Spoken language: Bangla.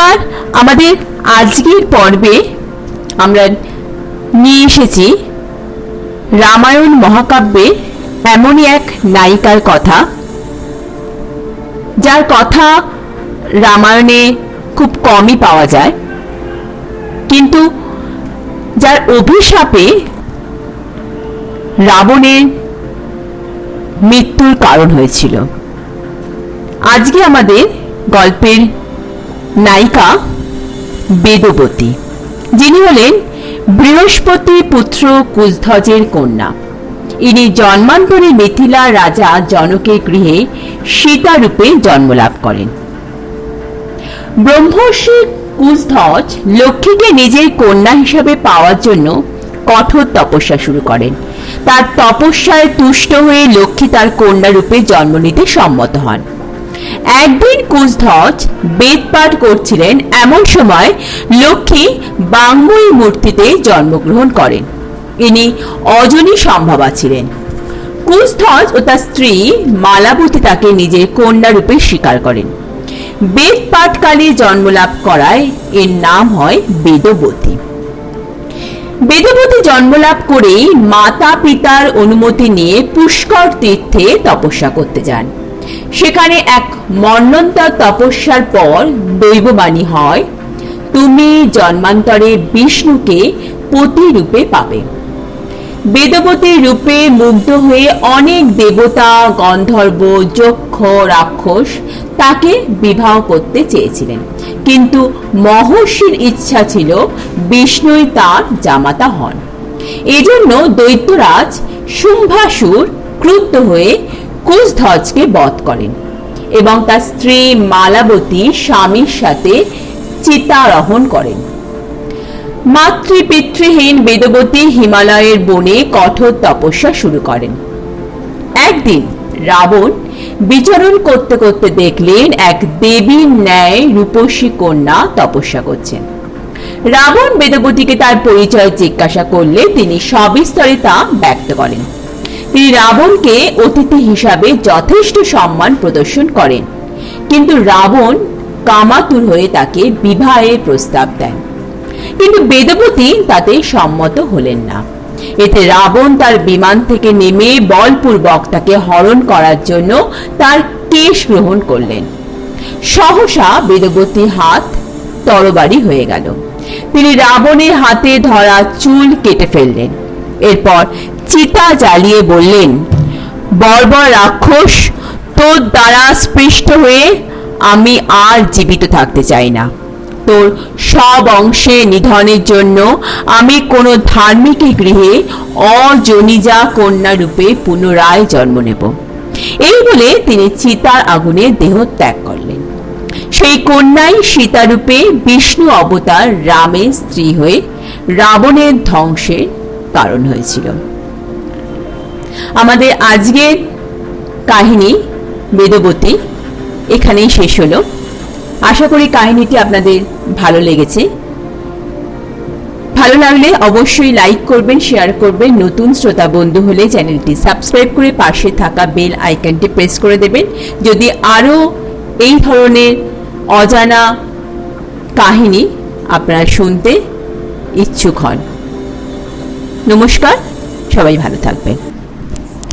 নমস্কার আমাদের আজকের পর্বে আমরা নিয়ে এসেছি রামায়ণ মহাকাব্যে এমনই এক নায়িকার কথা। যার কথা রামায়ণে খুব কমই পাওয়া যায়। কিন্তু যার অভিশাপে রাবণের মৃত্যুর কারণ হয়েছিল। আজকে আমাদের গল্পের নায়িকা বেদবতী, যিনি হলেন বৃহস্পতি পুত্র কুশধ্বজের কন্যা। ইনি জন্মান্তরে মিথিলা রাজা জনকের গৃহে সীতা রূপে জন্মলাভ করেন। ব্রহ্মর্ষি কুশধ্বজ লক্ষ্মীকে নিজের কন্যা হিসাবে পাওয়ার জন্য কঠোর তপস্যা শুরু করেন। তার তপস্যায় তুষ্ট হয়ে লক্ষ্মী তার কন্যা রূপে জন্ম নিতে সম্মত হন। একদিন কুশধ্বজ বেদ পাঠ করছিলেন এমন সময় লক্ষ্মী বাংময়ী মূর্তিতে জন্মগ্রহণ করেন। ইনি অজনী সম্ভবা ছিলেন। কুশধ্বজ ও তার স্ত্রী মালাবতী তাকে নিজের কন্যা রূপে স্বীকার করেন। বেদ পাঠকালে জন্মলাভ করায় এর নাম হয় বেদবতী। বেদবতী জন্মলাভ করেই মাতা পিতার অনুমতি নিয়ে পুষ্কর তীর্থে তপস্যা করতে যান। সেখানে এক মন্বন্তর তপস্যার পর দৈববাণী হয়, তুমি জন্মান্তরে বিষ্ণুকে পতি রূপে পাবে। বেদবতীর রূপে মুগ্ধ হয়ে অনেক দেবতা, গন্ধর্ব, যক্ষ, রাক্ষস তাকে বিবাহ করতে চেয়েছিলেন। কিন্তু মহর্ষির ইচ্ছা ছিল বিষ্ণুই তার জামাতা হন। এজন্য দৈত্যরাজ শুম্ভাসুর ক্রুদ্ধ হয়ে কুশধ্বজকে বধ করেন এবং তার স্ত্রী মালাবতী স্বামীর সাথে চিতারোহণ করেন। মাতৃপিতৃহীন বেদবতী হিমালয়ের বনে কঠোর তপস্যা শুরু করেন। একদিন রাবণ বিচরণ করতে করতে দেখলেন এক দেবীর ন্যায় রূপসী কন্যা তপস্যা করছেন। রাবণ বেদবতীকে তার পরিচয় জিজ্ঞাসা করলে তিনি সবিস্তরে তা ব্যক্ত করেন। রাবণকে অতিথি হিসাবে যথেষ্ট সম্মান প্রদর্শন করেন। কিন্তু রাবণ কামাতুর হয়ে তাকে বিবাহের প্রস্তাব দেন। কিন্তু বেদবতী তাতে সম্মত হলেন না। এতে রাবণ তার বিমান থেকে নেমে বলপূর্বক তাকে হরণ করার জন্য তার কেশ গ্রহণ করলেন। সহসা বেদবতী হাত তরবারি হয়ে গেল। তিনি রাবণের হাতে ধরা চুল কেটে ফেললেন। এরপর চিতা জ্বালিয়ে বললেন, বর্বর রাক্ষস, তোর দ্বারা স্পৃষ্ট হয়ে আমি আর জীবিত থাকতে চাই না। তোর সব অংশে নিধনের জন্য আমি কোনো ধার্মিক গৃহে অজনিজা কন্যা রূপে পুনরায় জন্ম নেব। এই বলে তিনি চিতার আগুনে দেহ ত্যাগ করলেন। সেই কন্যাই সীতারূপে বিষ্ণু অবতার রামের স্ত্রী হয়ে রাবণের ধ্বংসের কারণ হয়েছিল। আমাদের আজকের কাহিনী বেদবতী এখানেই শেষ হলো। আশা করি কাহিনীটি আপনাদের ভালো লেগেছে। ভালো লাগলে অবশ্যই লাইক করবেন, শেয়ার করবেন। নতুন শ্রোতা বন্ধু হলে চ্যানেলটি সাবস্ক্রাইব করে পাশে থাকা বেল আইকনটি প্রেস করে দেবেন। যদি আরও এই ধরনের অজানা কাহিনী আপনারা শুনতে ইচ্ছুক হন। নমস্কার, সবাই ভালো থাকবেন।